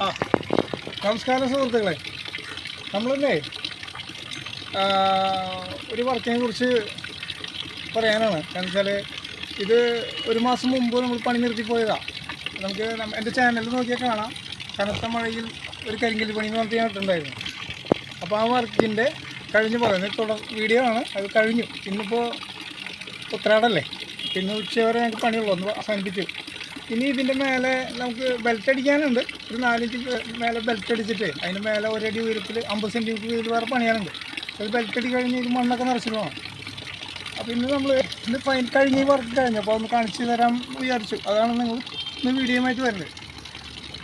നമസ്കാരം സുഹൃത്തുക്കളെ. നമ്മളില്ലേ ആ, ഒരു വർക്കിനെ കുറിച്ച് പറയാനാണ്. കാരണം വെച്ചാൽ ഇത് ഒരു മാസം മുമ്പ് നമ്മൾ പണി നിർത്തി പോയതാണ് നമുക്ക് എന്റെ ചാനൽ നോക്കിയാൽ കാണാം. കനത്ത മഴയിൽ ഒരു കരിങ്കൽ പണി എന്ന് പറഞ്ഞിട്ട് ഞാൻ ഇട്ടുണ്ടായിരുന്നു അപ്പോൾ ആ വർക്കിന്റെ കഴിഞ്ഞ് പറയുന്നത് തുടർ വീഡിയോ ആണ്. അത് കഴിഞ്ഞു. ഇന്നിപ്പോൾ ഉത്രാടല്ലേ? പിന്നെ ഉച്ചവരെ ഞങ്ങൾക്ക് പണിയുള്ളൂ. ഒന്ന് അവസാനിപ്പിച്ചു. ഇനി ഇതിന്റെ മേലെ നമുക്ക് ബെൽറ്റ് അടിക്കാനുണ്ട്. ഒരു നാലിഞ്ച് മേലെ ബെൽറ്റ് അടിച്ചിട്ട് അതിന്റെ മേലെ ഒരടി ഉയരത്തിൽ അമ്പത് സെന്റിമീറ്റർ വേറെ പണിയാനുണ്ട്. അത് ബെൽറ്റ് അടി കഴിഞ്ഞ് ഇത് മണ്ണൊക്കെ നിറച്ചിട്ട് അപ്പോൾ ഇന്ന് നമ്മൾ ഇന്ന് ഫൈൻ കഴിഞ്ഞ് വർക്ക് കഴിഞ്ഞു. അപ്പോൾ ഒന്ന് കാണിച്ചു തരാൻ വിചാരിച്ചു. അതാണ് നിങ്ങൾ ഇന്ന് വീഡിയോ ആയിട്ട് വരുന്നത്.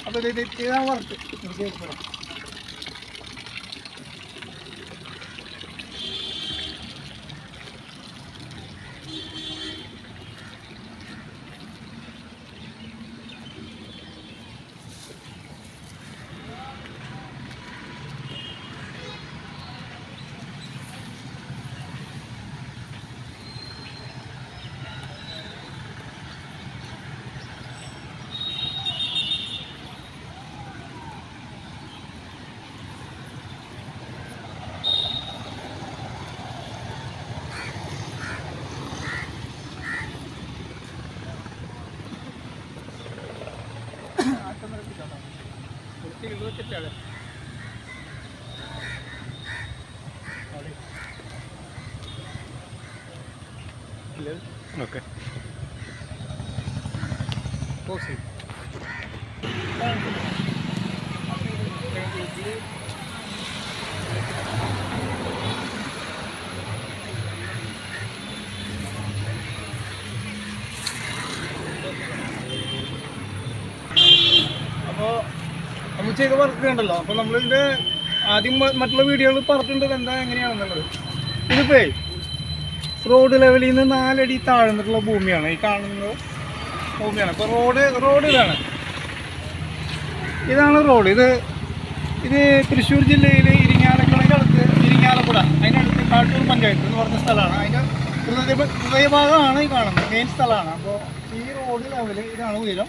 അപ്പോൾ ഇത് ഇതാണ് വർക്ക് ഓക്കെ. പോസ്. അപ്പോൾ നമ്മൾ ചെയ്ത വർക്ക് ഉണ്ടല്ലോ അപ്പോൾ നമ്മളിതിന്റെ ആദ്യം മറ്റുള്ള വീഡിയോകൾ പറഞ്ഞിട്ടുണ്ട് എന്താ എങ്ങനെയാണെന്നുള്ളത്? ഇതിപ്പോ റോഡ് ലെവലിൽ നിന്ന് നാലടി താഴ്ന്നിട്ടുള്ള ഭൂമിയാണ്. ഈ കാണുന്നത് ഭൂമിയാണ്. അപ്പോൾ റോഡ് റോഡ് ഇതാണ്. ഇതാണ് റോഡ്. ഇത് ഇത് തൃശ്ശൂർ ജില്ലയിൽ ഇരിങ്ങാലക്കുടയ്ക്ക് അടുത്ത് ഇരിങ്ങാലക്കുട. അതിനടുത്ത് കാട്ടൂർ പഞ്ചായത്ത് എന്ന് പറഞ്ഞ സ്ഥലമാണ്. അതിന്റെ ഹൃദയ ഹൃദയഭാഗമാണ് ഈ കാണുന്നത്. മെയിൻ സ്ഥലമാണ്. അപ്പോൾ ഈ റോഡ് ലെവൽ ഇതാണ് ഉയരം.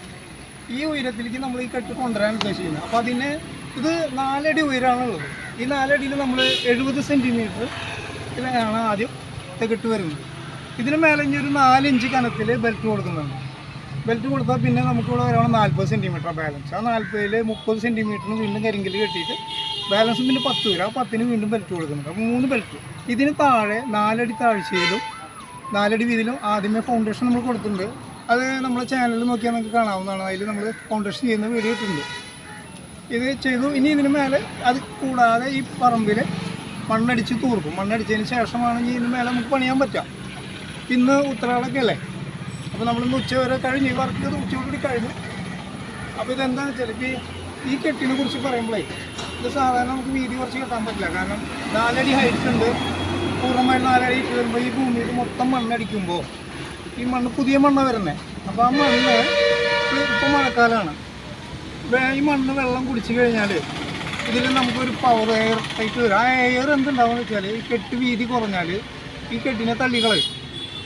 ഈ ഉയരത്തിലേക്ക് നമ്മൾ ഈ കെട്ട് കൊണ്ടുവരാൻ ഉദ്ദേശിക്കുന്നത്. അപ്പോൾ അതിന് ഇത് നാലടി ഉയരമാണുള്ളത്. ഈ നാലടിയിൽ നമ്മൾ എഴുപത് സെന്റിമീറ്റർ ഇതാണ് ആദ്യം കെട്ട് വരുന്നത് ഇതിന് മേലെ ഇനി ഒരു നാലിഞ്ച് കനത്തിൽ ബെൽറ്റ് കൊടുക്കുന്നുണ്ട് ബെൽറ്റ് കൊടുത്താൽ പിന്നെ നമുക്കിവിടെ വരണം നാൽപ്പത് സെന്റിമീറ്റർ ബാലൻസ് ആ നാൽപ്പതിൽ മുപ്പത് സെന്റിമീറ്ററിന് വീണ്ടും കരിങ്കിൽ കെട്ടിയിട്ട് ബാലൻസ് പിന്നെ പത്ത് വരും. ആ പത്തിന് വീണ്ടും ബെൽറ്റ് കൊടുക്കുന്നുണ്ട്. അപ്പോൾ മൂന്ന് ബെൽറ്റ് ഇതിന് താഴെ നാലടി താഴ്ചയിലും നാലടി വീതിയിലും ആദ്യമേ ഫൗണ്ടേഷൻ നമ്മൾ കൊടുത്തിട്ടുണ്ട്. അത് നമ്മളെ ചാനലിൽ നോക്കിയാൽ നമുക്ക് കാണാവുന്നതാണ്. അതിൽ നമ്മൾ ഫൗണ്ടേഷൻ ചെയ്യുന്ന വീഡിയോ ഇട്ടുണ്ട് ഇത് ചെയ്തു. ഇനി ഇതിന് മേലെ അത് കൂടാതെ ഈ പറമ്പിൽ മണ്ണടിച്ച് തൂർക്കും. മണ്ണടിച്ചതിന് ശേഷമാണ് ഇനി ഇതിന് മേലെ നമുക്ക് പണിയാൻ പറ്റുക. ഇന്ന് ഉത്തരാടൊക്കെ അല്ലേ? അപ്പോൾ നമ്മളിന്ന് ഉച്ച വരെ കഴിഞ്ഞ് ഈ വർക്ക് ചെയ്ത് ഉച്ചയോടുകൂടി കഴിഞ്ഞു. അപ്പോൾ ഇതെന്താണെന്ന് വെച്ചാൽ ഇപ്പോൾ ഈ- കെട്ടിനെ കുറിച്ച് പറയുമ്പോഴേ ഇത് സാധാരണ നമുക്ക് വീതി കുറച്ച് കെട്ടാൻ പറ്റില്ല. കാരണം നാലടി ഹൈറ്റ് ഉണ്ട്. പൂർണമായിട്ട് നാലടി ഹൈറ്റ് വരുമ്പോൾ ഈ ഭൂമിയിൽ മൊത്തം മണ്ണടിക്കുമ്പോൾ ഈ മണ്ണ് പുതിയ മണ്ണാണ് വരുന്നത് അപ്പോൾ ആ മണ്ണ് ഇപ്പോൾ മഴക്കാലമാണ് ഈ മണ്ണ് വെള്ളം കുടിച്ച് കഴിഞ്ഞാൽ ഇതിൽ നമുക്കൊരു പവർ എയർ ടൈറ്റ് വരും. ആ എയർ എന്തുണ്ടാവുക വെച്ചാൽ ഈ കെട്ട് വീതി കുറഞ്ഞാൽ ഈ കെട്ടിനെ തള്ളികളെ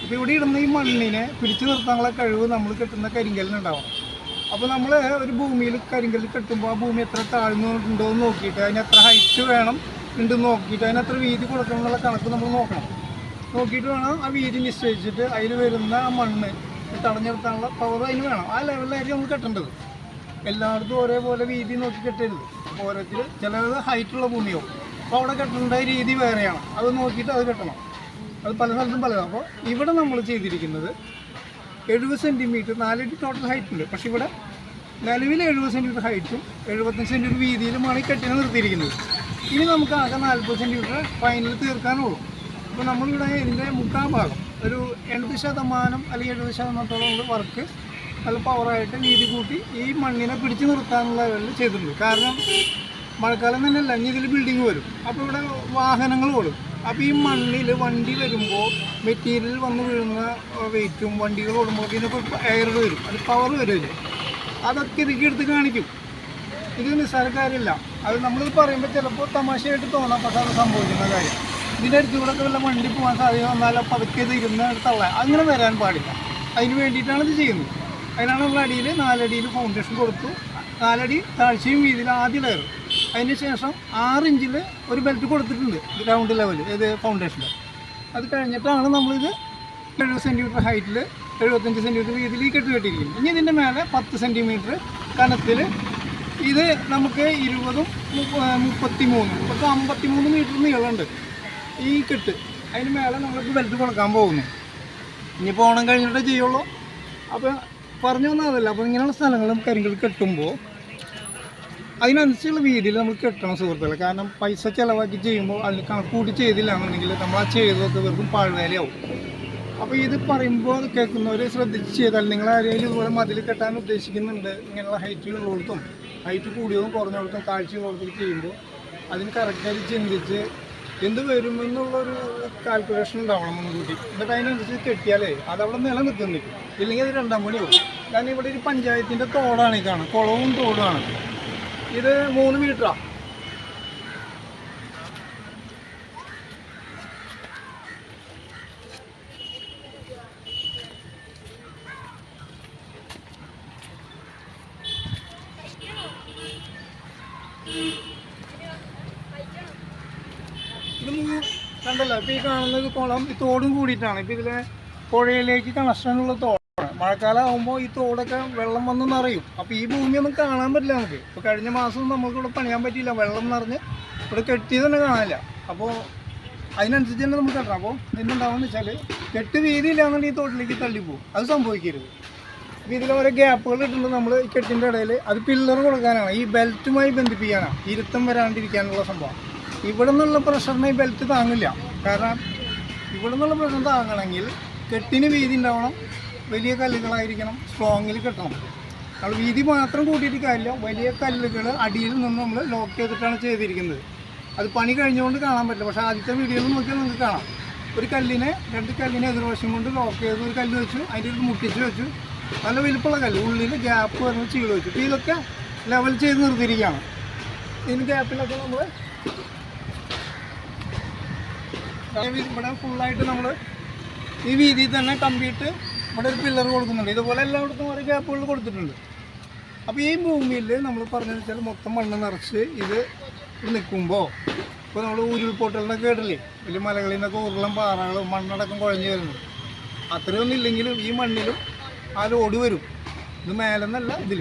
അപ്പോൾ ഇവിടെ ഇടുന്ന ഈ മണ്ണിനെ പിടിച്ചു നിർത്താനുള്ള കഴിവ് നമ്മൾ കെട്ടുന്ന കരിങ്കലിനുണ്ടാവും അപ്പോൾ നമ്മൾ ഒരു ഭൂമിയിൽ കരിങ്കല്ല് കെട്ടുമ്പോൾ ആ ഭൂമി എത്ര താഴ്ന്നുണ്ടോ എന്ന് നോക്കിയിട്ട് അതിന് എത്ര ഹൈറ്റ് വേണം ഉണ്ടെന്ന് നോക്കിയിട്ട് അതിന് എത്ര വീതി കൊടുക്കണം എന്നുള്ള കണക്ക് നമ്മൾ നോക്കണം. നോക്കിയിട്ട് വേണം ആ വീതി നിശ്ചയിച്ചിട്ട് അതിൽ വരുന്ന മണ്ണ് തടഞ്ഞെടുത്താനുള്ള പവർ അതിന് വേണം. ആ ലെവലിലായിരിക്കും നമ്മൾ കെട്ടേണ്ടത്. എല്ലായിടത്തും ഒരേപോലെ വീതി നോക്കി കെട്ടരുത്. ഓരോരുത്തർ ചിലത് ഹൈറ്റുള്ള ഭൂമിയോ അപ്പോൾ അവിടെ കെട്ടേണ്ട രീതി വേറെയാണ്. അത് നോക്കിയിട്ട് അത് കെട്ടണം. അത് പല സ്ഥലത്തും പലതാണ്. അപ്പോൾ ഇവിടെ നമ്മൾ ചെയ്തിരിക്കുന്നത് എഴുപത് സെന്റിമീറ്റർ നാലടി ടോട്ടൽ ഹൈറ്റ് ഉണ്ട്. പക്ഷേ ഇവിടെ നിലവിൽ എഴുപത് സെന്റിമീറ്റർ ഹൈറ്റും എഴുപത്തഞ്ച് സെന്റിമീറ്റർ വീതിയിലുമാണ് ഈ കെട്ടിനെ നിർത്തിയിരിക്കുന്നത്. ഇനി നമുക്ക് ആകെ നാൽപ്പത് സെന്റിമീറ്റർ ഫൈനൽ തീർക്കാനുള്ളൂ. അപ്പോൾ നമ്മളിവിടെ ഇതിന്റെ മുക്കാൽ ഭാഗം ഒരു എൺപത് ശതമാനം അല്ലെങ്കിൽ എഴുപത് ശതമാനത്തോളം വർക്ക് നല്ല പവറായിട്ട് വീതി കൂട്ടി ഈ മണ്ണിനെ പിടിച്ചു നിർത്താനുള്ള ലെവലിൽ ചെയ്തിട്ടുണ്ട്. കാരണം മഴക്കാലം തന്നെയല്ല ഇനി ഇതിൽ ബിൽഡിങ് വരും. അപ്പോൾ ഇവിടെ വാഹനങ്ങൾ ഓടും. അപ്പോൾ ഈ മണ്ണിൽ വണ്ടി വരുമ്പോൾ മെറ്റീരിയൽ വന്ന് വീഴുന്ന വെയിറ്റും വണ്ടികൾ ഓടുമ്പോൾ ഇതിനൊക്കെ എയർ വരും. അത് പവർ വരും അതൊക്കെ ഇതൊക്കെ എടുത്ത് കാണിക്കും. ഇത് നിസ്സാര കാര്യമില്ല അത് നമ്മളിത് പറയുമ്പോൾ ചിലപ്പോൾ തമാശയായിട്ട് തോന്നാം. പക്ഷേ അത് സംഭവിക്കുന്ന കാര്യം. ഇതിന്റെ അടുത്ത് കൂടെ വല്ല വണ്ടി പോകാൻ സാധ്യത വന്നാൽ പതുക്കെ ഇത് ഇരുന്ന് തള്ളാൻ അങ്ങനെ വരാൻ പാടില്ല. അതിന് വേണ്ടിയിട്ടാണ് ഇത് ചെയ്യുന്നത്. അതിനാണ് നമ്മൾ അടിയിൽ നാലടിയിൽ ഫൗണ്ടേഷൻ കൊടുത്തു. നാലടി താഴ്ചയും വീതിയിൽ ആദ്യം ലെയർ അതിന് ശേഷം ആറ് ഇഞ്ചിൽ ഒരു ബെൽറ്റ് കൊടുത്തിട്ടുണ്ട് ഗ്രൗണ്ട് ലെവൽ ഇത് ഫൗണ്ടേഷനിൽ അത് കഴിഞ്ഞിട്ടാണ് നമ്മളിത് എഴുപത് സെന്റിമീറ്റർ ഹൈറ്റിൽ എഴുപത്തഞ്ച് സെന്റിമീറ്റർ വീതിയിൽ കെട്ട് കെട്ടിയിരിക്കുന്നത് ഇനി ഇതിന്റെ മേലെ പത്ത് സെന്റിമീറ്റർ കനത്തിൽ ഇത് നമുക്ക് ഇരുപതും മുപ്പത്തി മൂന്നും ഇപ്പോൾ അമ്പത്തി മൂന്ന് മീറ്റർ നീളമുണ്ട് ഈ കെട്ട്. അതിന് മേലെ നമ്മൾക്ക് ബെൽറ്റ് കൊടുക്കാൻ പോകുന്നു. ഇനിയിപ്പോൾ ഓണം കഴിഞ്ഞിട്ടേ ചെയ്യുള്ളൂ. അപ്പോൾ പറഞ്ഞു വന്നതല്ല അപ്പോൾ ഇങ്ങനെയുള്ള സ്ഥലങ്ങളും കരിങ്കൽ കെട്ടുമ്പോൾ അതിനനുസരിച്ചുള്ള വീതിയിൽ നമ്മൾ കെട്ടണം സുഹൃത്തുക്കളെ. കാരണം പൈസ ചിലവാക്കി ചെയ്യുമ്പോൾ അതിൽ കണക്ക് കൂട്ടി ചെയ്തില്ല എന്നുണ്ടെങ്കിൽ നമ്മൾ ആ ചെയ്തതൊക്കെ വെറും പാഴ്വേലയാവും. അപ്പോൾ ഇത് പറയുമ്പോൾ കേൾക്കുന്നവർ ശ്രദ്ധിച്ച് ചെയ്താൽ നിങ്ങൾ ആരെങ്കിലും ഇതുപോലെ മതിൽ കെട്ടാൻ ഉദ്ദേശിക്കുന്നുണ്ട് ഇങ്ങനെയുള്ള ഹൈറ്റുകളുള്ളവർക്കും ഹൈറ്റ് കൂടിയതും കുറഞ്ഞിടത്തും താഴ്ചയുള്ളിടത്തും ചെയ്യുമ്പോൾ അതിന് കറക്റ്റായിട്ട് ചിന്തിച്ച് എന്ത് വരുമെന്നുള്ളൊരു കാൽക്കുലേഷൻ ഉണ്ടാവണം മുൻകൂട്ടി. എന്നിട്ട് അതിനനുസരിച്ച് കെട്ടിയാലേ അവിടെ നിലനിൽക്കുന്നില്ല ഇല്ലെങ്കിൽ അത് രണ്ടാം പണിയാവും കാരണം ഇവിടെ ഒരു പഞ്ചായത്തിന്റെ തോടാണ് ഇതാണ് കുളവും തോടുമാണ്. ഇത് മൂന്ന് മീറ്ററാണ് കണ്ടല്ലോ ഇപ്പൊ ഈ കാണുന്നത് കുളം ഈ തോടും കൂടിയിട്ടാണ്. ഇപ്പൊ ഇതിലെ പുഴയിലേക്ക് കണക്ഷനുള്ള തോടാണ്. മഴക്കാലം ആകുമ്പോൾ ഈ തോടൊക്കെ വെള്ളം വന്ന് നിറയും. അപ്പൊ ഈ ഭൂമിയൊന്നും കാണാൻ പറ്റില്ല നമുക്ക്. ഇപ്പൊ കഴിഞ്ഞ മാസം നമുക്ക് ഇവിടെ പണിയാൻ പറ്റിയില്ല. വെള്ളം നിറഞ്ഞ് ഇവിടെ കെട്ടിയത് തന്നെ കാണാനില്ല അപ്പോൾ അതിനനുസരിച്ച് തന്നെ നമുക്ക് കെട്ടണം അപ്പോൾ എന്തുണ്ടാവുമെന്ന് വെച്ചാൽ കെട്ട് വീതിയില്ലാന്നുണ്ടെങ്കിൽ ഈ തോട്ടിലേക്ക് തള്ളിപ്പോവും അത് സംഭവിക്കരുത്. അപ്പോൾ ഇതിൽ ഓരോ ഗ്യാപ്പുകൾ ഇട്ടുണ്ട് നമ്മൾ ഈ കെട്ടിന്റെ ഇടയിൽ അത് പില്ലർ കൊടുക്കാനാണ്. ഈ ബെൽറ്റുമായി ബന്ധിപ്പിക്കാനാണ്. ഇരുത്തം വരാണ്ടിരിക്കാനുള്ള സംഭവം. ഇവിടെ നിന്നുള്ള പ്രഷറിനെ ബെൽറ്റ് താങ്ങില്ല. കാരണം ഇവിടെ നിന്നുള്ള പ്രശ്നം താങ്ങണമെങ്കിൽ കെട്ടിന് വീതി ഉണ്ടാവണം വലിയ കല്ലുകളായിരിക്കണം സ്ട്രോങ്ങിൽ കെട്ടണം. നമ്മൾ വീതി മാത്രം കൂട്ടിയിട്ട് കാര്യമില്ല. വലിയ കല്ലുകൾ അടിയിൽ നിന്ന് നമ്മൾ ലോക്ക് ചെയ്തിട്ടാണ് ചെയ്തിരിക്കുന്നത്. അത് പണി കഴിഞ്ഞുകൊണ്ട് കാണാൻ പറ്റില്ല. പക്ഷേ ആദ്യത്തെ വീഡിയോയിൽ നോക്കിയാൽ നിങ്ങൾക്ക് കാണാം. ഒരു കല്ലിനെ രണ്ട് കല്ലിനെ എതിർവശം കൊണ്ട് ലോക്ക് ചെയ്ത് ഒരു കല്ല് വെച്ചു അതിന്റെ ഒരു മുട്ടിച്ച് വെച്ചു. നല്ല വലിപ്പമുള്ള കല്ല്. ഉള്ളിൽ ഗ്യാപ്പ് വരുന്ന ചീൾ വെച്ചു. ഇതൊക്കെ ലെവൽ ചെയ്ത് നിർത്തിയിരിക്കുകയാണ്. ഇതിന് ഗ്യാപ്പിലൊക്കെ നമ്മൾ ഇവിടെ ഫുള്ളായിട്ട് നമ്മൾ ഈ വീതിയിൽ തന്നെ കമ്പിയിട്ട് ഇവിടെ ഒരു പില്ലർ കൊടുക്കുന്നുണ്ട്. ഇതുപോലെ എല്ലായിടത്തും ഓരോ ഗ്യാപ്പുകൾ കൊടുത്തിട്ടുണ്ട്. അപ്പോൾ ഈ ഭൂമിയിൽ നമ്മൾ പറഞ്ഞതെന്ന് വെച്ചാൽ മൊത്തം മണ്ണ് നിറച്ച് ഇത് നിൽക്കുമ്പോൾ ഇപ്പോൾ നമ്മൾ ഉരുൾപൊട്ടലിനൊക്കെ കേട്ടില്ലേ? വലിയ മലകളിൽ നിന്നൊക്കെ ഉരുളം പാറകളും മണ്ണടക്കം കുഴഞ്ഞു വരുന്നത് അത്രയൊന്നും ഇല്ലെങ്കിലും ഈ മണ്ണിലും ആ ലോഡ് വരും. ഇത് മേലെന്നല്ല ഇതിൽ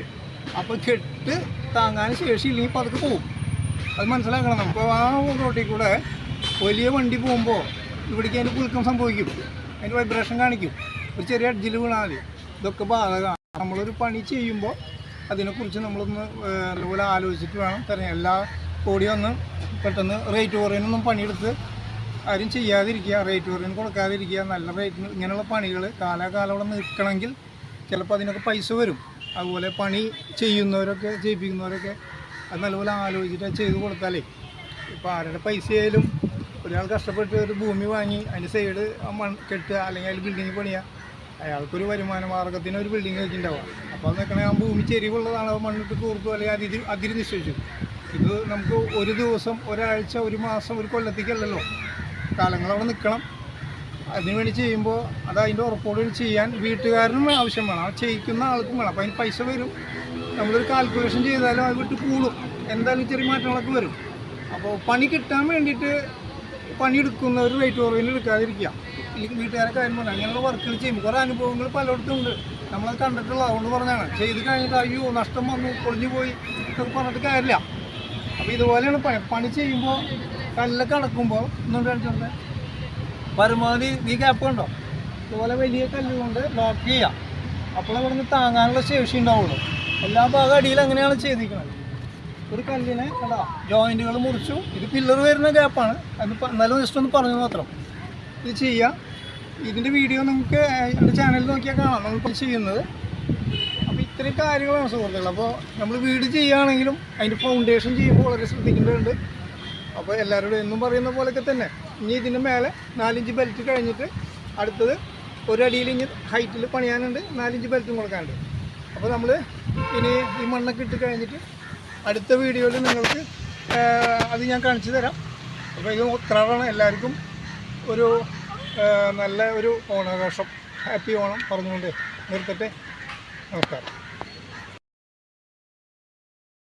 അപ്പോൾ കെട്ട് താങ്ങാൻ ശേഷി ശേഷിയില്ലെങ്കിൽ പതുക്കെ പോകും അത് മനസ്സിലാക്കണം നമുക്ക്. ആ റോട്ടിൽ കൂടെ വലിയ വണ്ടി പോകുമ്പോൾ ഇവിടേക്ക് അതിന്റെ കുലുക്കം സംഭവിക്കും. അതിന്റെ വൈബ്രേഷൻ കാണിക്കും. ഒരു ചെറിയ അഡ്ജിൽ വീണാൽ ഇതൊക്കെ ബാധകമാണ് നമ്മളൊരു പണി ചെയ്യുമ്പോൾ അതിനെക്കുറിച്ച് നമ്മളൊന്ന് നല്ലപോലെ ആലോചിച്ചിട്ട് വേണം തരാൻ. എല്ലാ കോടി ഒന്ന് പെട്ടെന്ന് റേറ്റ് കുറയാനൊന്നും പണിയെടുത്ത് ആരും ചെയ്യാതിരിക്കുക. റേറ്റ് കുറയാൻ കൊടുക്കാതിരിക്കുക. നല്ല റേറ്റിന് ഇങ്ങനെയുള്ള പണികൾ കാലാകാലം അവിടെ നിൽക്കണമെങ്കിൽ ചിലപ്പോൾ അതിനൊക്കെ പൈസ വരും. അതുപോലെ പണി ചെയ്യുന്നവരൊക്കെ ചെയ്യിപ്പിക്കുന്നവരൊക്കെ അത് നല്ലപോലെ ആലോചിച്ചിട്ട് ചെയ്ത് കൊടുത്താലേ. ഇപ്പോൾ ആരുടെ പൈസ ആയാലും ഒരാൾ കഷ്ടപ്പെട്ട് ഒരു ഭൂമി വാങ്ങി അതിന്റെ സൈഡ് മൺ കെട്ടുക അല്ലെങ്കിൽ അതിൽ ബിൽഡിങ് പണിയുക അയാൾക്കൊരു വരുമാന മാർഗത്തിന് ഒരു ബിൽഡിങ് വെച്ചിട്ടുണ്ടാവുക അപ്പോൾ അത് നിൽക്കണേ ആ ഭൂമി ചെരിവുള്ളതാണ് അത് മണ്ണിട്ട് കൂർത്തു അല്ലെങ്കിൽ അതിരി അതിരി നിശ്ചയിച്ചു ഇത് നമുക്ക് ഒരു ദിവസം ഒരാഴ്ച ഒരു മാസം ഒരു കൊല്ലത്തേക്കല്ലല്ലോ. കാലങ്ങളവിടെ നിൽക്കണം അതിന് വേണ്ടി ചെയ്യുമ്പോൾ അത് അതിന്റെ ഉറപ്പോടുകൂടി ചെയ്യാൻ വീട്ടുകാരനും ആവശ്യം വേണം. ആ ചെയ്യിക്കുന്ന ആൾക്കും വേണം. അപ്പോൾ അതിന് പൈസ വരും. നമ്മളൊരു കാൽക്കുലേഷൻ ചെയ്താലും അത് വിട്ട് കൂടും. എന്തായാലും ചെറിയ മാറ്റങ്ങളൊക്കെ വരും. അപ്പോൾ പണി കിട്ടാൻ വേണ്ടിയിട്ട് പണിയെടുക്കുന്നവർ റേറ്റ് കുറവിന് എടുക്കാതിരിക്കുക. ഇല്ലെങ്കിൽ വീട്ടുകാരെ കാര്യം പറഞ്ഞു അങ്ങനെയുള്ള വർക്കുകൾ ചെയ്യുമ്പോൾ കുറേ അനുഭവങ്ങൾ പലയിടത്തും ഉണ്ട് നമ്മളത് കണ്ടിട്ടുള്ള അതുകൊണ്ട് പറഞ്ഞാണ്. ചെയ്ത് കഴിഞ്ഞിട്ട് അയ്യോ നഷ്ടം വന്നു പൊളിഞ്ഞു പോയി എന്നൊക്കെ പറഞ്ഞിട്ട് കാര്യമില്ല. അപ്പോൾ ഇതുപോലെയാണ് പണി പണി ചെയ്യുമ്പോൾ കല്ലൊക്കെ അടക്കുമ്പോൾ എന്നുകൊണ്ട് കാണിച്ചോണ്ടേ പരമാവധി നീ ഗ്യാപ്പ് കണ്ടോ? ഇതുപോലെ വലിയ കല്ലുകൊണ്ട് ലോക്ക് ചെയ്യാം. അപ്പോൾ അവിടെ നിന്ന് താങ്ങാനുള്ള ശേഷി ഉണ്ടാവുള്ളൂ. എല്ലാ ഭാഗം അടിയിൽ അങ്ങനെയാണ് ചെയ്തിരിക്കുന്നത് ഒരു കല്ലിനെ കണ്ടാ ജോയിന്റുകൾ മുറിച്ചു. ഇത് പില്ലർ വരുന്ന ഗ്യാപ്പാണ് അത് എന്നാലും ജസ്റ്റ് ഒന്ന് പറഞ്ഞു മാത്രം. ഇത് ചെയ്യാം. ഇതിന്റെ വീഡിയോ നിങ്ങൾക്ക് എന്റെ ചാനലിൽ നോക്കിയാൽ കാണാം. നമ്മളിപ്പോൾ ചെയ്യുന്നത്. അപ്പോൾ ഇത്രയും കാര്യങ്ങളാണ് സുഹൃത്തുക്കൾ അപ്പോൾ നമ്മൾ വീട് ചെയ്യുകയാണെങ്കിലും അതിന്റെ ഫൗണ്ടേഷൻ ചെയ്യുമ്പോൾ വളരെ ശ്രദ്ധിക്കേണ്ടതുണ്ട്. അപ്പോൾ എല്ലാവരോടും എന്നും പറയുന്ന പോലെയൊക്കെ തന്നെ. ഇനി ഇതിന്റെ മേലെ നാലിഞ്ച് ബെൽറ്റ് കഴിഞ്ഞിട്ട് അടുത്തത് ഒരടിയിൽ ഇനി ഹൈറ്റിൽ പണിയാനുണ്ട്. നാലിഞ്ച് ബെൽറ്റും കൊടുക്കാനുണ്ട്. അപ്പോൾ നമ്മൾ ഇനി ഈ മണ്ണൊക്കെ ഇട്ട് കഴിഞ്ഞിട്ട് അടുത്ത വീഡിയോയിൽ നിങ്ങൾക്ക് അത് ഞാൻ കാണിച്ചു തരാം. അപ്പോൾ ഇത് ഉത്രാടാണ് എല്ലാവർക്കും ഒരു നല്ല ഒരു ഓണാഘോഷം. ഹാപ്പി ഓണം പറഞ്ഞുകൊണ്ട് നിർത്തട്ടെ. നമസ്കാരം.